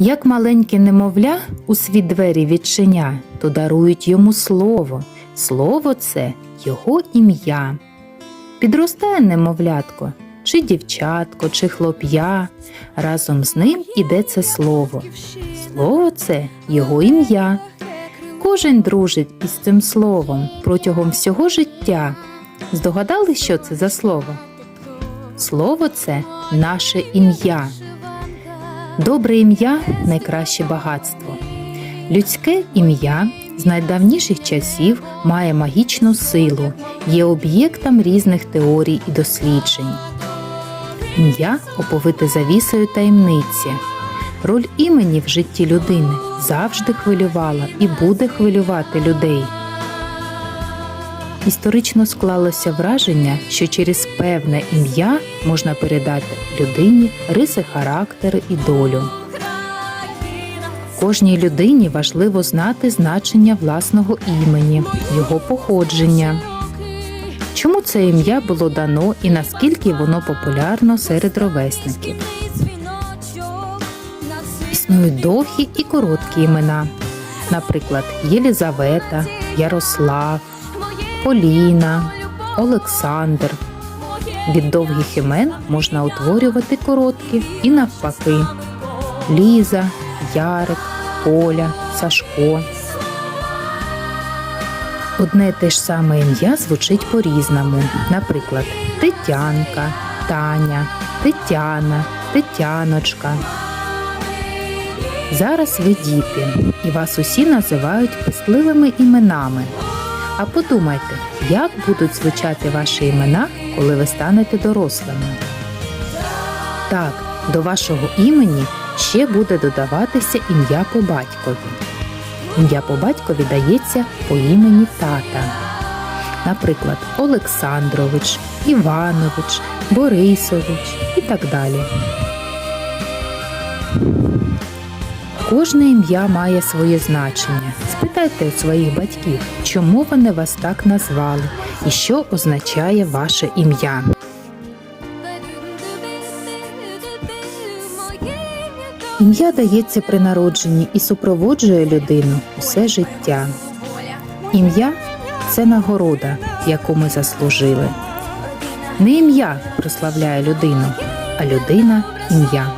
Як маленьке немовля у світ двері відчиня, то дарують йому слово. Слово це його ім'я. Підростає немовлятко, чи дівчатко, чи хлоп'я. Разом з ним іде це слово. Слово це його ім'я. Кожен дружить із цим словом протягом всього життя. Здогадали, що це за слово? Слово це наше ім'я. Добре ім'я найкраще багатство. Людське ім'я з найдавніших часів має магічну силу, є об'єктом різних теорій і досліджень. Ім'я оповите завісою таємниці. Роль імені в житті людини завжди хвилювала і буде хвилювати людей. Історично склалося враження, що через певне ім'я можна передати людині риси характеру і долю. Кожній людині важливо знати значення власного імені, його походження. Чому це ім'я було дано і наскільки воно популярно серед ровесників? Існують довгі і короткі імена, наприклад, Єлізавета, Ярослав, Поліна, Олександр. Від довгих імен можна утворювати короткі і навпаки. Ліза, Ярик, Поля, Сашко. Одне те ж саме ім'я звучить по-різному. Наприклад, Тетянка, Таня, Тетяна, Тетяночка. Зараз ви діти, і вас усі називають пестливими іменами. А подумайте, як будуть звучати ваші імена, коли ви станете дорослими. Так, до вашого імені ще буде додаватися ім'я по батькові. Ім'я по батькові дається по імені тата. Наприклад, Олександрович, Іванович, Борисович і так далі. Кожне ім'я має своє значення. Спитайте у своїх батьків, чому вони вас так назвали і що означає ваше ім'я. Ім'я дається при народженні і супроводжує людину усе життя. Ім'я це нагорода, яку ми заслужили. Не ім'я прославляє людину, а людина ім'я.